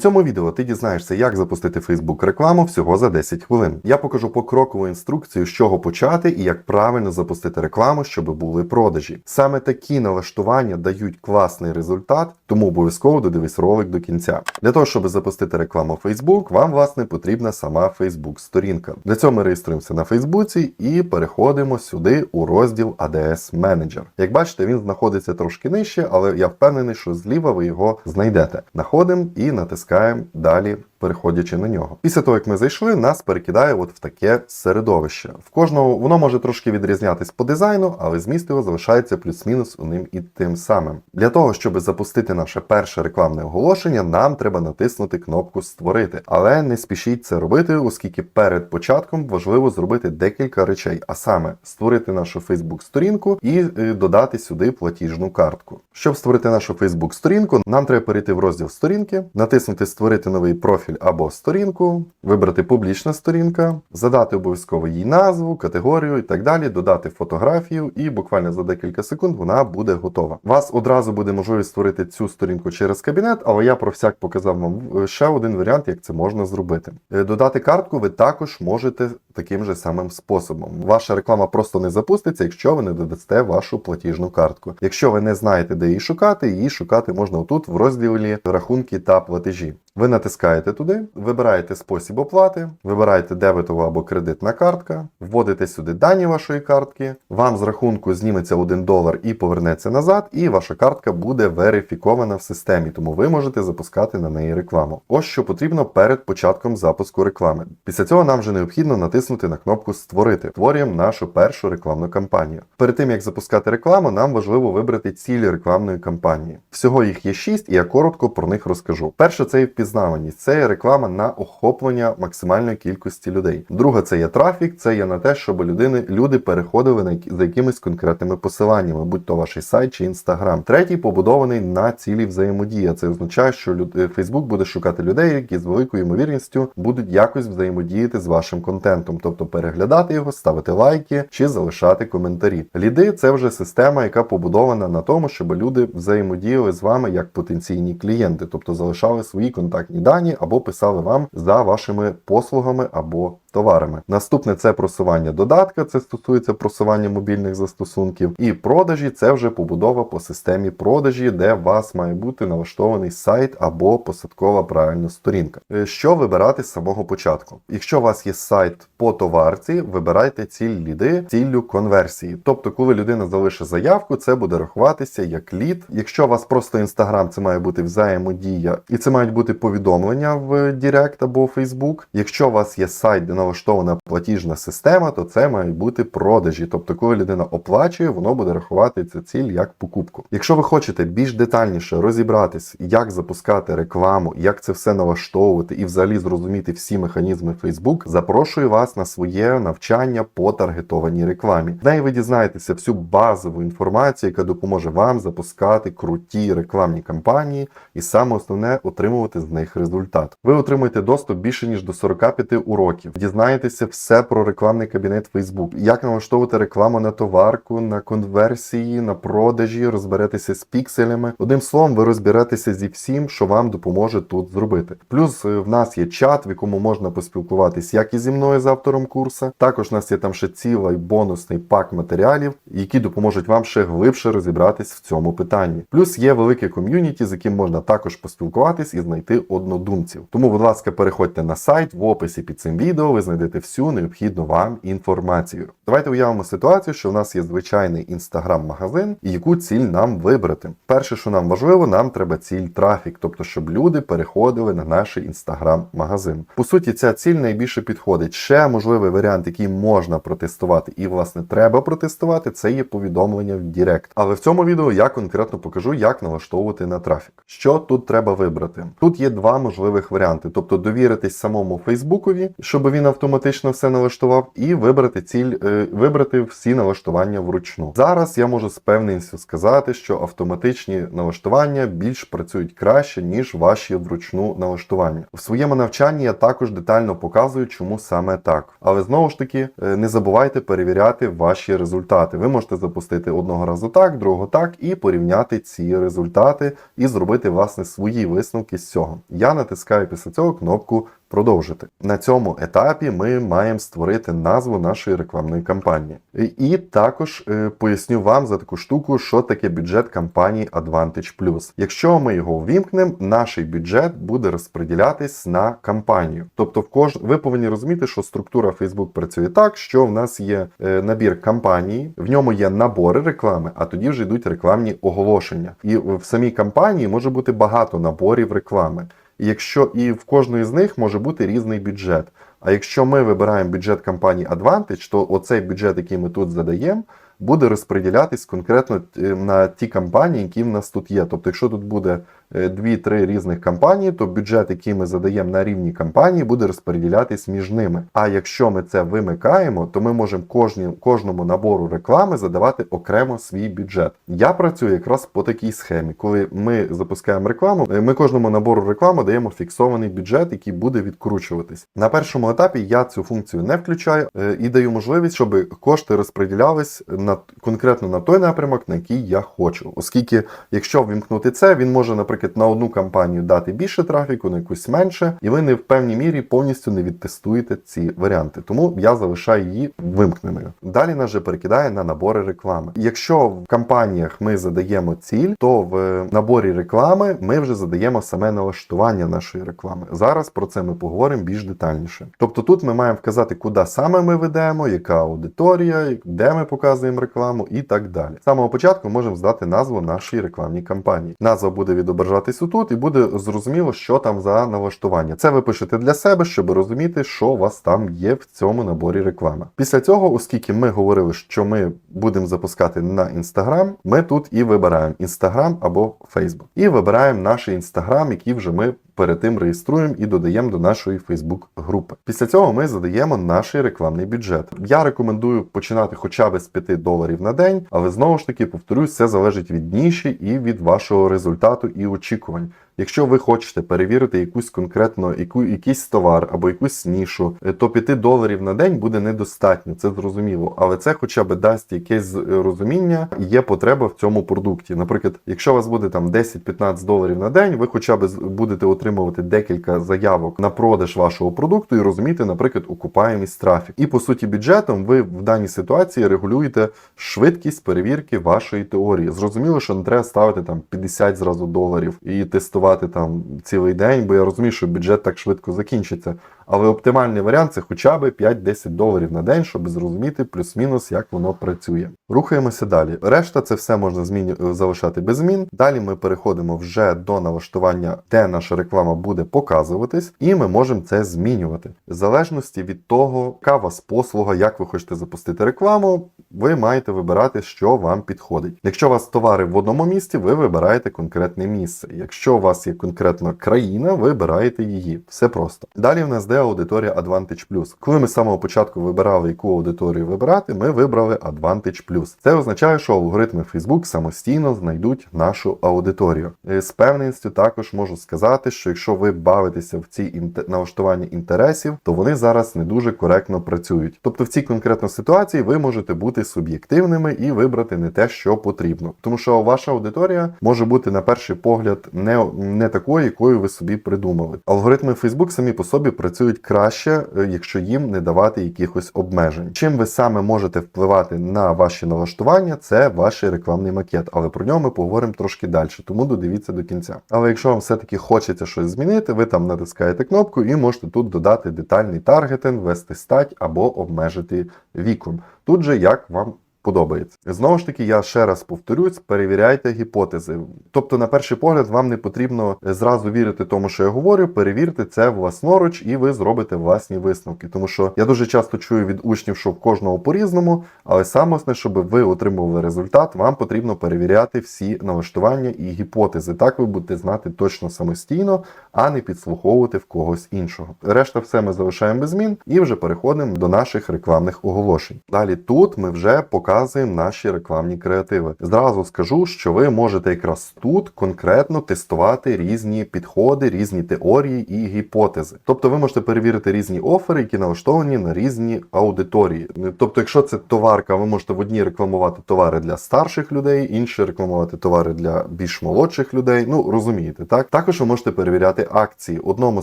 цьому відео ти дізнаєшся, як запустити Facebook рекламу всього за 10 хвилин. Я покажу покрокову інструкцію, з чого почати і як правильно запустити рекламу, щоб були продажі. Саме такі налаштування дають класний результат, тому обов'язково додивись ролик до кінця. Для того, щоб запустити рекламу Facebook, вам власне потрібна сама Facebook сторінка. Для цього ми реєструємося на Фейсбуці і переходимо сюди у розділ ADS Manager. Як бачите, він знаходиться трошки нижче, але я впевнений, що зліва ви його знайдете. Находимо і натискаємо далі. Переходячи на нього, після того як ми зайшли, нас перекидає от в таке середовище. В кожного воно може трошки відрізнятись по дизайну, але зміст його залишається плюс-мінус у ним і тим самим. Для того щоб запустити наше перше рекламне оголошення, нам треба натиснути кнопку Створити, але не спішіть це робити, оскільки перед початком важливо зробити декілька речей, а саме створити нашу Facebook сторінку і е, додати сюди платіжну картку. Щоб створити нашу Facebook сторінку, нам треба перейти в розділ сторінки, натиснути Створити новий профіль або сторінку, вибрати публічна сторінка, задати обов'язково їй назву, категорію і так далі, додати фотографію, і буквально за декілька секунд вона буде готова. Вас одразу буде можливість створити цю сторінку через кабінет, але я про всяк показав вам е, ще один варіант, як це можна зробити. Е, Додати картку ви також можете таким же самим способом. Ваша реклама просто не запуститься, якщо ви не додасте вашу платіжну картку. Якщо ви не знаєте, де її шукати, її шукати можна отут в розділі рахунки та платежі. Ви натискаєте туди, вибираєте спосіб оплати, вибираєте дебетова або кредитна картка, вводите сюди дані вашої картки, вам з рахунку зніметься 1 долар і повернеться назад, і ваша картка буде верифікована в системі, тому ви можете запускати на неї рекламу. Ось що потрібно перед початком запуску реклами. Після цього нам вже необхідно натиснути на кнопку Створити. Створюємо нашу першу рекламну кампанію. Перед тим як запускати рекламу, нам важливо вибрати цілі рекламної кампанії. Всього їх є 6, і я коротко про них розкажу. Перше це є впізнаваність, це є реклама на охоплення максимальної кількості людей. Друге, це є трафік, це є на те, щоб людини люди переходили на за якимись конкретними посиланнями, будь то ваш сайт чи інстаграм. Третій побудований на цілі взаємодія. Це означає, що е, Facebook буде шукати людей, які з великою ймовірністю будуть якось взаємодіяти з вашим контентом, тобто переглядати його, ставити лайки чи залишати коментарі. Ліди це вже система, яка побудована на тому, щоб люди взаємодіяли з вами як потенційні клієнти, тобто залишали свої контактні дані або писали вам за вашими послугами або товарами. Наступне це просування додатка, це стосується просування мобільних застосунків, і продажі це вже побудова по системі продажі, де у вас має бути налаштований сайт або посадкова правильно сторінка. Е, Що вибирати з самого початку? Якщо у вас є сайт по товарці, вибирайте ціль ліди ціллю конверсії. Тобто, коли людина залишить заявку, це буде рахуватися як лід. Якщо у вас просто інстаграм, це має бути взаємодія, і це мають бути повідомлення в Директ або Facebook. Якщо у вас є сайт, де налаштована платіжна система, то це мають бути продажі. Тобто, коли людина оплачує, воно буде рахувати цю ціль як покупку. Якщо ви хочете більш детальніше розібратись, як запускати рекламу, як це все налаштовувати і взагалі зрозуміти всі механізми Facebook, запрошую вас на своє навчання по таргетованій рекламі. В неї ви дізнаєтеся всю базову інформацію, яка допоможе вам запускати круті рекламні кампанії, і саме основне отримувати з них результат. Ви отримуєте доступ більше ніж до 45 уроків. Дізнаєтеся все про рекламний кабінет Facebook, як налаштовувати рекламу на товарку, на конверсії, на продажі, розберетеся з пікселями. Одним словом, ви розберетеся зі всім, що вам допоможе тут зробити. Плюс е, в нас є чат, в якому можна поспілкуватись як і зі мною з автором курсу. Також у нас є там ще цілий бонусний пак матеріалів, які допоможуть вам ще глибше розібратись в цьому питанні. Плюс є велике ком'юніті, з яким можна також поспілкуватись і знайти однодумців. Тому, будь ласка, переходьте на сайт в описі під цим відео. Знайдете всю необхідну вам інформацію. Давайте уявимо ситуацію, що в нас є звичайний інстаграм-магазин, і яку ціль нам вибрати. Перше, що нам важливо, нам треба ціль трафік, тобто, щоб люди переходили на наш інстаграм-магазин. По суті, ця ціль найбільше підходить. Ще можливий варіант, який можна протестувати, і власне треба протестувати, це є повідомлення в Директ. Але в цьому відео я конкретно покажу, як налаштовувати на трафік. Що тут треба вибрати? Тут є два можливих варіанти, тобто довіритись самому Фейсбукові, щоб він автоматично все налаштував, і вибрати ціль, е, вибрати всі налаштування вручну. Зараз я можу з певністю сказати, що автоматичні налаштування більш працюють краще, ніж ваші вручну налаштування. В своєму навчанні я також детально показую, чому саме так. Але знову ж таки, е, не забувайте перевіряти ваші результати. Ви можете запустити одного разу так, другого так, і порівняти ці результати і зробити власне свої висновки з цього. Я натискаю після цього кнопку продовжити. На цьому етапі ми маємо створити назву нашої рекламної кампанії. І- також е, поясню вам за таку штуку, що таке бюджет кампанії Advantage Plus. Якщо ми його увімкнемо, наш бюджет буде розподілятись на кампанію. Тобто, в кож... ви повинні розуміти, що структура Facebook працює так, що в нас є е, набір кампанії, в ньому є набори реклами, а тоді вже йдуть рекламні оголошення. І в самій кампанії може бути багато наборів реклами. Якщо і в кожної з них може бути різний бюджет. А якщо ми вибираємо бюджет компанії Advantage, то оцей бюджет, який ми тут задаємо, буде розподілятись конкретно е, на ті кампанії, які в нас тут є. Тобто, якщо тут буде 2-3 різних кампанії, то бюджет, який ми задаємо на рівні кампанії, буде розподілятись між ними. А якщо ми це вимикаємо, то ми можемо кожні, кожному набору реклами задавати окремо свій бюджет. Я працюю якраз по такій схемі. Коли ми запускаємо рекламу, е, ми кожному набору реклами даємо фіксований бюджет, який буде відкручуватись. На першому етапі я цю функцію не включаю е, і даю можливість, щоб кошти розподілялись на конкретно на той напрямок, на який я хочу. Оскільки, якщо вімкнути це, він може, наприклад, на одну кампанію дати більше трафіку, на якусь менше, і ви не в певній мірі повністю не відтестуєте ці варіанти. Тому я залишаю її вимкненою. Далі нас же перекидає на набори реклами. Якщо в кампаніях ми задаємо ціль, то в наборі реклами ми вже задаємо саме налаштування нашої реклами. Зараз про це ми поговоримо більш детальніше. Тобто тут ми маємо вказати, куди саме ми ведемо, яка аудиторія, де ми показуємо рекламу і так далі. З самого початку можемо здати назву нашої рекламній кампанії. Назва буде відображатись отут, і буде зрозуміло, що там за налаштування. Це ви пишете для себе, щоб розуміти, що у вас там є в цьому наборі реклами. Після цього, оскільки ми говорили, що ми будемо запускати на Instagram, ми тут і вибираємо Instagram або Facebook. І вибираємо наш Instagram, який вже ми перед тим реєструємо і додаємо до нашої Facebook групи. Після цього ми задаємо наш рекламний бюджет. Я рекомендую починати хоча б з 5 доларів на день, але знову ж таки повторюсь, це залежить від ніші і від вашого результату і очікувань. Якщо ви хочете перевірити якусь конкретно яку, якийсь товар або якусь нішу, е, то 5 доларів на день буде недостатньо, це зрозуміло. Але це хоча б дасть якесь е, розуміння, є потреба в цьому продукті. Наприклад, якщо у вас буде там 10-15 доларів на день, ви хоча б будете отримувати декілька заявок на продаж вашого продукту і розуміти, наприклад, окупаємість трафік. І по суті, бюджетом ви в даній ситуації регулюєте швидкість перевірки вашої теорії. Зрозуміло, що не треба ставити там 50 зразу доларів і тестувати там цілий день, бо я розумію, що бюджет так швидко закінчиться. Але оптимальний варіант це хоча б 5-10 доларів на день, щоб зрозуміти плюс-мінус, як воно працює. Рухаємося далі. Решта це все можна зміню... залишати без змін. Далі ми переходимо вже до налаштування, де наша реклама буде показуватись, і ми можемо це змінювати. В залежності від того, яка у вас послуга, як ви хочете запустити рекламу, ви маєте вибирати, що вам підходить. Якщо у вас товари в одному місті, ви вибираєте конкретне місце. Якщо у вас є конкретна країна, ви вибираєте її. Все просто. Далі в нас де аудиторія Advantage Plus. Коли ми з самого початку вибирали, яку аудиторію вибирати, ми вибрали Advantage Plus. Це означає, що алгоритми Facebook самостійно знайдуть нашу аудиторію. Е, З певністю також можу сказати, що якщо ви бавитеся в ці інте... налаштуванні інтересів, то вони зараз не дуже коректно працюють. Тобто в цій конкретно ситуації ви можете бути суб'єктивними і вибрати не те, що потрібно. Тому що ваша аудиторія може бути на перший погляд не, не такою, якою ви собі придумали. Алгоритми Facebook самі по собі працюють краще, е, якщо їм не давати якихось обмежень. Чим ви саме можете впливати на ваші налаштування, це ваш рекламний макет, але про нього ми поговоримо трошки далі, тому додивіться до кінця. Але якщо вам все-таки хочеться щось змінити, ви там натискаєте кнопку і можете тут додати детальний таргетинг, ввести стать або обмежити віком. Тут же як вам подобається. Знову ж таки, я ще раз повторюсь, перевіряйте гіпотези. Тобто, на перший погляд, вам не потрібно зразу вірити тому, що я говорю, перевірте це власноруч, і ви зробите власні висновки. Тому що я дуже часто чую від учнів, що в кожного по-різному, але саме щоб ви отримували результат, вам потрібно перевіряти всі налаштування і гіпотези. Так ви будете знати точно самостійно, а не підслуховувати в когось іншого. Решта все ми залишаємо без змін і вже переходимо до наших рекламних оголошень. Далі тут ми вже показуємо наші рекламні креативи. Зразу скажу, що ви можете якраз тут конкретно тестувати різні підходи, різні теорії і гіпотези. Тобто ви можете перевірити різні офери, які налаштовані на різні аудиторії. Тобто, якщо це товарка, ви можете в одній рекламувати товари для старших людей, інші рекламувати товари для більш молодших людей. Ну розумієте, так також ви можете перевіряти акції. Одному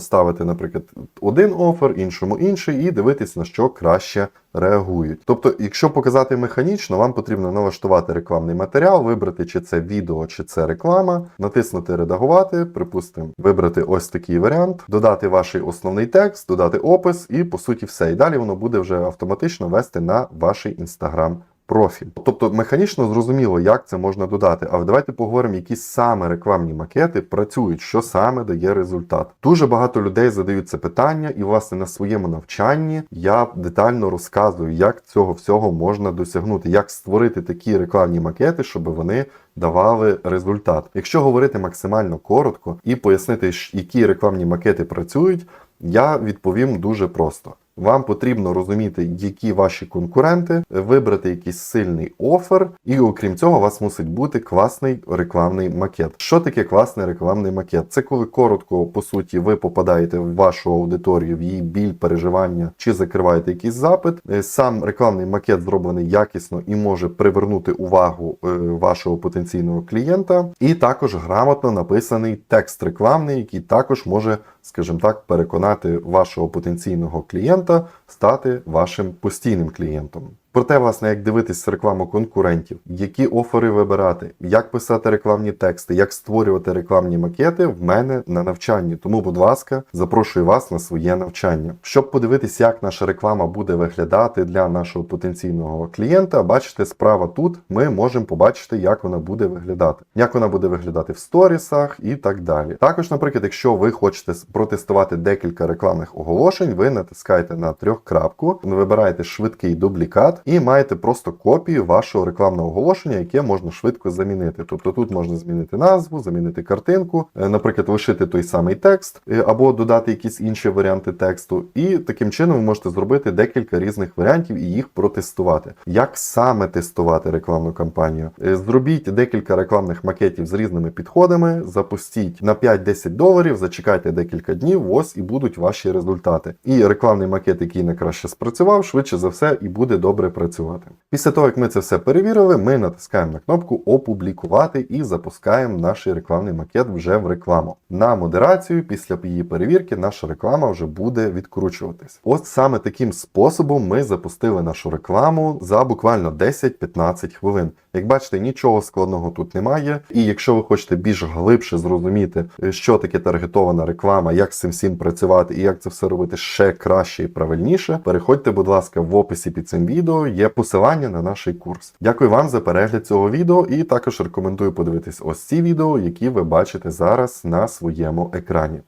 ставити, наприклад, один офер, іншому інший, і дивитись на що краще реагують. Тобто, якщо показати механічно, вам потрібно налаштувати рекламний матеріал, вибрати, чи це відео, чи це реклама, натиснути редагувати, припустимо, вибрати ось такий варіант, додати ваш основний текст, додати опис, і по суті все. І далі воно буде вже автоматично вести на ваш інстаграм. Профіль, тобто механічно зрозуміло, як це можна додати. Але давайте поговоримо, які саме рекламні макети працюють, що саме дає результат. Дуже багато людей задають це питання, і власне на своєму навчанні я детально розказую, як цього всього можна досягнути, як створити такі рекламні макети, щоб вони давали результат. Якщо говорити максимально коротко і пояснити, які рекламні макети працюють, я відповім дуже просто. Вам потрібно розуміти, які ваші конкуренти, вибрати якийсь сильний офер, і окрім цього, у вас мусить бути класний рекламний макет. Що таке класний рекламний макет? Це коли коротко, по суті, ви попадаєте в вашу аудиторію, в її біль, переживання чи закриваєте якийсь запит. Сам рекламний макет зроблений якісно і може привернути увагу вашого потенційного клієнта, і також грамотно написаний текст рекламний, який також може, скажімо так, переконати вашого потенційного клієнта стати вашим постійним клієнтом. Про те, власне, як дивитись рекламу конкурентів, які офери вибирати, як писати рекламні тексти, як створювати рекламні макети в мене на навчанні. Тому, будь ласка, запрошую вас на своє навчання. Щоб подивитись, як наша реклама буде виглядати для нашого потенційного клієнта, бачите, справа тут ми можемо побачити, як вона буде виглядати, як вона буде виглядати в сторісах і так далі. Також, наприклад, якщо ви хочете протестувати декілька рекламних оголошень, ви натискаєте на трьохкрапку, вибираєте швидкий дублікат і маєте просто копію вашого рекламного оголошення, яке можна швидко замінити. Тобто тут можна змінити назву, замінити картинку, е, наприклад, лишити той самий текст е, або додати якісь інші варіанти тексту. І таким чином ви можете зробити декілька різних варіантів і їх протестувати. Як саме тестувати рекламну кампанію? Е, Зробіть декілька рекламних макетів з різними підходами, запустіть на 5-10 доларів, зачекайте декілька днів, ось і будуть ваші результати. І рекламний макет, який найкраще спрацював, швидше за все і буде добре працювати. Після того, як ми це все перевірили, ми натискаємо на кнопку Опублікувати і запускаємо наш рекламний макет вже в рекламу. На модерацію, після її перевірки, наша реклама вже буде відкручуватись. Ось саме таким способом ми запустили нашу рекламу за буквально 10-15 хвилин. Як бачите, нічого складного тут немає. І якщо ви хочете більш глибше зрозуміти, що таке таргетована реклама, як з цим всім працювати і як це все робити ще краще і правильніше, переходьте, будь ласка, в описі під цим відео є посилання на наш курс. Дякую вам за перегляд цього відео і також рекомендую подивитись ось ці відео, які ви бачите зараз на своєму екрані.